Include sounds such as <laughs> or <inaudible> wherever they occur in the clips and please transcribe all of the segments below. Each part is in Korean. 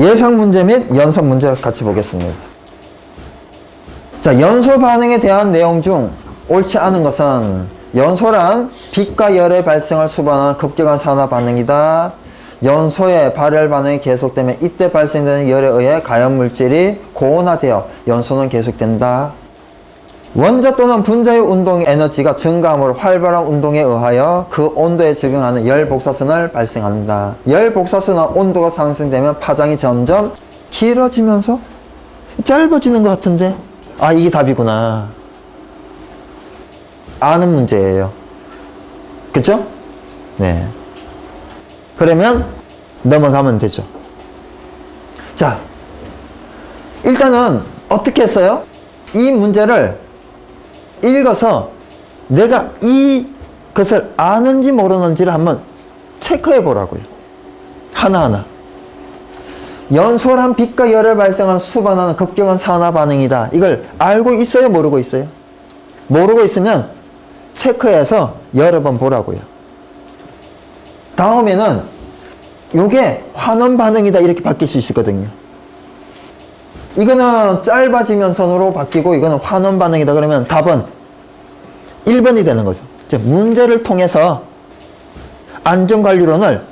예상 문제 및 연습 문제 같이 보겠습니다. 자, 연소 반응에 대한 내용 중 옳지 않은 것은 연소란 빛과 열의 발생을 수반하는 급격한 산화 반응이다. 연소의 발열 반응이 계속되면 이때 발생되는 열에 의해 가연 물질이 고온화되어 연소는 계속된다. 원자 또는 분자의 운동 에너지가 증가함으로 활발한 운동에 의하여 그 온도에 적용하는 열 복사선을 발생한다. 열 복사선은 온도가 상승되면 파장이 점점 길어지면서 짧아지는 것 같은데 아 이게 답이구나. 아는 문제예요. 그쵸? 네. 그러면 넘어가면 되죠. 자, 일단은 어떻게 했어요? 이 문제를 읽어서 내가 이 것을 아는지 모르는지를 한번 체크해 보라고요. 하나하나. 연소란 빛과 열을 발생한 수반하는 급격한 산화 반응이다. 이걸 알고 있어요? 모르고 있어요? 모르고 있으면 체크해서 여러 번 보라고요. 다음에는 요게 환원 반응이다 이렇게 바뀔 수 있거든요. 이거는 짧아지면 선으로 바뀌고 이거는 환원 반응이다 그러면 답은 1번이 되는 거죠. 이제 문제를 통해서 안전관리론을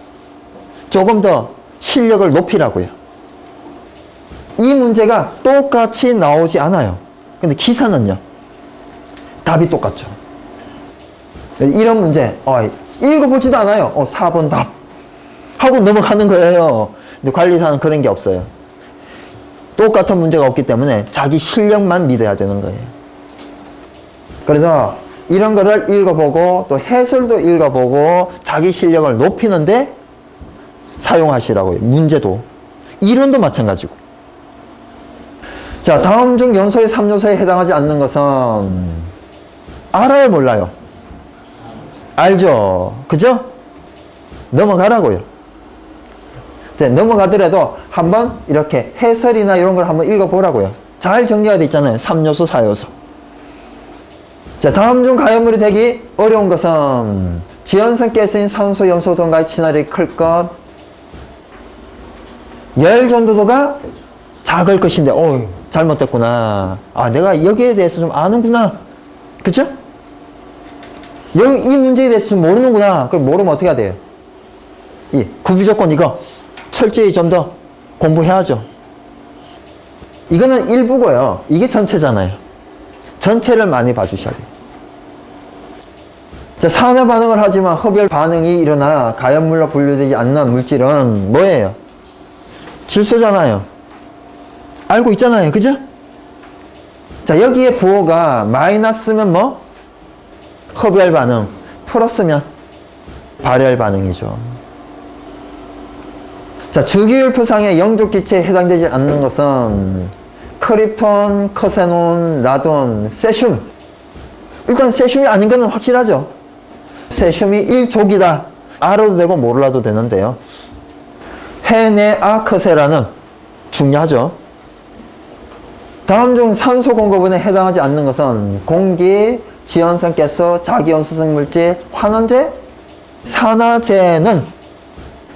조금 더 실력을 높이라고요. 이 문제가 똑같이 나오지 않아요. 근데 기사는요. 답이 똑같죠. 이런 문제, 어, 읽어보지도 않아요. 어, 4번 답. 하고 넘어가는 거예요. 근데 관리사는 그런 게 없어요. 똑같은 문제가 없기 때문에 자기 실력만 믿어야 되는 거예요. 그래서 이런 거를 읽어보고 또 해설도 읽어보고 자기 실력을 높이는데 사용하시라고요. 문제도. 이론도 마찬가지고. 자, 다음 중 연소의 3요소에 해당하지 않는 것은 알아요, 몰라요? 알죠? 그죠? 넘어가라고요. 네, 넘어가더라도 한번 이렇게 해설이나 이런 걸 한번 읽어보라고요. 잘 정리가 돼 있잖아요. 3요소, 4요소. 자, 다음 중 가연물이 되기 어려운 것은 지연성 가스인 산소, 염소 등과의 친화력이 클 것, 열 전도도가 작을 것인데, 어 잘못됐구나. 아, 내가 여기에 대해서 좀 아는구나. 그쵸? 여기 이 문제에 대해서 좀 모르는구나. 그럼 모르면 어떻게 해야 돼요? 이 구비 조건 이거 철저히 좀 더 공부해야죠. 이거는 일부고요. 이게 전체잖아요. 전체를 많이 봐주셔야 돼요. 자, 산화 반응을 하지만 흡열 반응이 일어나 가연물로 분류되지 않는 물질은 뭐예요? 질소잖아요. 알고 있잖아요. 그죠? 자, 여기에 부호가 마이너스면 뭐? 흡열 반응. 플러스면 발열 반응이죠. 자, 주기율표상의 영족기체에 해당되지 않는 것은 크립톤, 커세논, 라돈, 세슘. 일단 세슘이 아닌 것은 확실하죠. 세슘이 1족이다. 알아도 되고 몰라도 되는데요. 헤네아크세라는 중요하죠. 다음 중 산소 공급원에 해당하지 않는 것은 공기, 지연성 가스, 자기연소성 물질, 환원제, 산화제는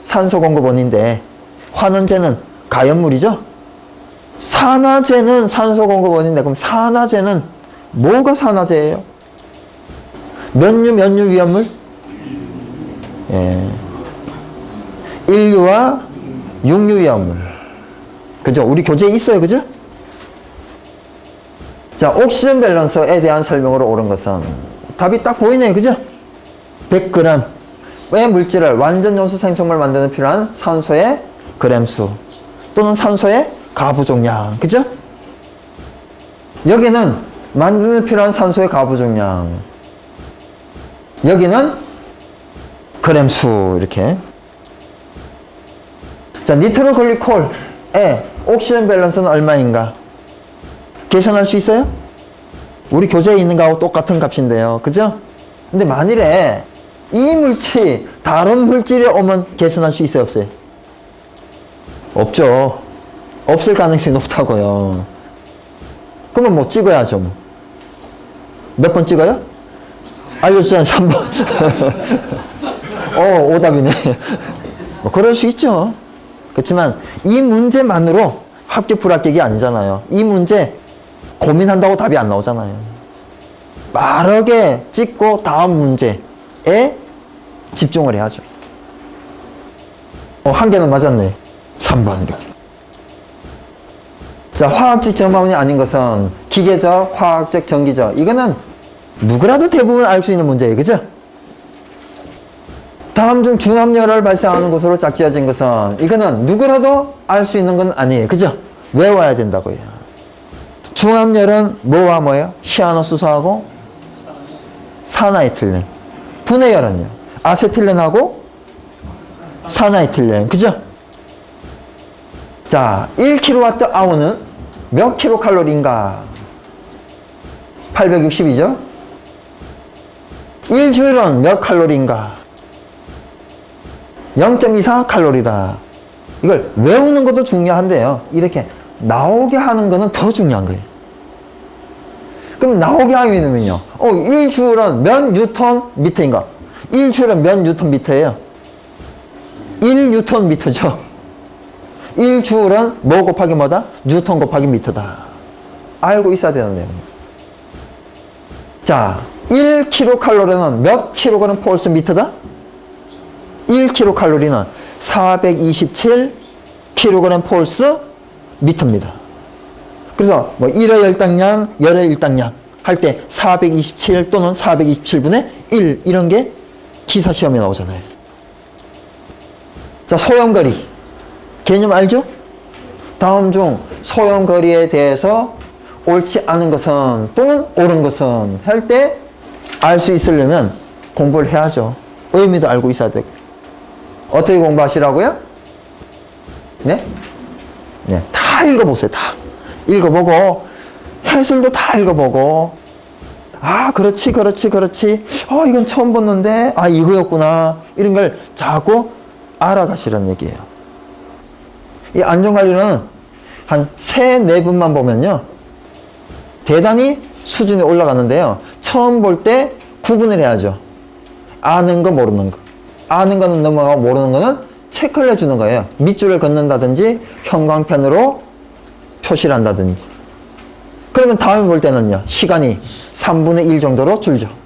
산소 공급원인데 환원제는 가연물이죠. 산화제는 산소 공급원인데 그럼 산화제는 뭐가 산화제예요? 면류 면류 위험물? 예. 인류와 육류 위험물. 그죠? 우리 교재에 있어요. 그죠? 자, 옥시전 밸런스에 대한 설명으로 옳은 것은 답이 딱 보이네요. 그죠? 100g 의 물질을 완전 연소 생성물 만드는 필요한 산소의 그램수 또는 산소의 가부종량. 그죠? 여기는 만드는 필요한 산소의 가부종량. 여기는 그램수 이렇게. 자, 니트로글리콜의 옥시전 밸런스는 얼마인가? 계산할 수 있어요? 우리 교재에 있는 거하고 똑같은 값인데요. 그죠? 근데 만일에 이 물질이 다른 물질이 오면 계산할 수 있어요? 없어요? 없죠. 없을 가능성이 높다고요. 그러면 뭐 찍어야죠. 뭐. 몇번 찍어요? 알려주잖아요. 3번. <laughs> 어, 오답이네. 뭐 그럴 수 있죠. 그렇지만 이 문제만으로 합격 불합격이 아니잖아요. 이 문제 고민한다고 답이 안 나오잖아요. 빠르게 찍고 다음 문제에 집중을 해야죠. 어, 한 개는 맞았네. 3번 이렇게. 자, 화학적 전반이 아닌 것은 기계적, 화학적, 전기적. 이거는 누구라도 대부분 알 수 있는 문제예요. 그죠? 다음 중 중압열을 발생하는 곳으로 짝지어진 것은 이거는 누구라도 알 수 있는 건 아니에요. 그죠? 외워야 된다고요. 중압열은 뭐와 뭐예요? 시아노수소하고 사나이틸렌. 분해열은요? 아세틸렌하고 사나이틸렌. 그죠? 자, 1kWh는 몇 킬로칼로리인가? 860이죠? 1주일은 몇 칼로리인가? 0.24 칼로리다. 이걸 외우는 것도 중요한데요. 이렇게 나오게 하는 거는 더 중요한 거예요. 그럼 나오게 하면요. 어, 1주일은 몇 뉴턴 미터인가? 1주일은 몇 뉴턴 미터예요? 1 뉴턴 미터죠. 1주울은 뭐 곱하기 뭐다? 뉴턴 곱하기 미터다. 알고 있어야 되는 내용. 자, 1kcal는 몇 kg 폴스 미터다? 1kcal는 427 kg 폴스 미터입니다. 그래서 뭐 1의 일당량, 열의 일당량 할 때 427 또는 427분의 1 이런 게 기사 시험에 나오잖아요. 자, 소형거리. 개념 알죠? 다음 중 소형거리에 대해서 옳지 않은 것은 또는 옳은 것은 할 때 알 수 있으려면 공부를 해야죠. 의미도 알고 있어야 되고. 어떻게 공부하시라고요? 네? 네, 다 읽어보세요. 다. 읽어보고, 해설도 다 읽어보고, 아, 그렇지, 그렇지, 그렇지. 어, 이건 처음 봤는데, 아, 이거였구나. 이런 걸 자꾸 알아가시라는 얘기예요. 이 안전관리는 한 세, 네 분만 보면요. 대단히 수준이 올라가는데요. 처음 볼 때 구분을 해야죠. 아는 거, 모르는 거. 아는 거는 넘어가고 모르는 거는 체크를 해주는 거예요. 밑줄을 긋는다든지 형광펜으로 표시를 한다든지. 그러면 다음에 볼 때는요. 시간이 3분의 1 정도로 줄죠.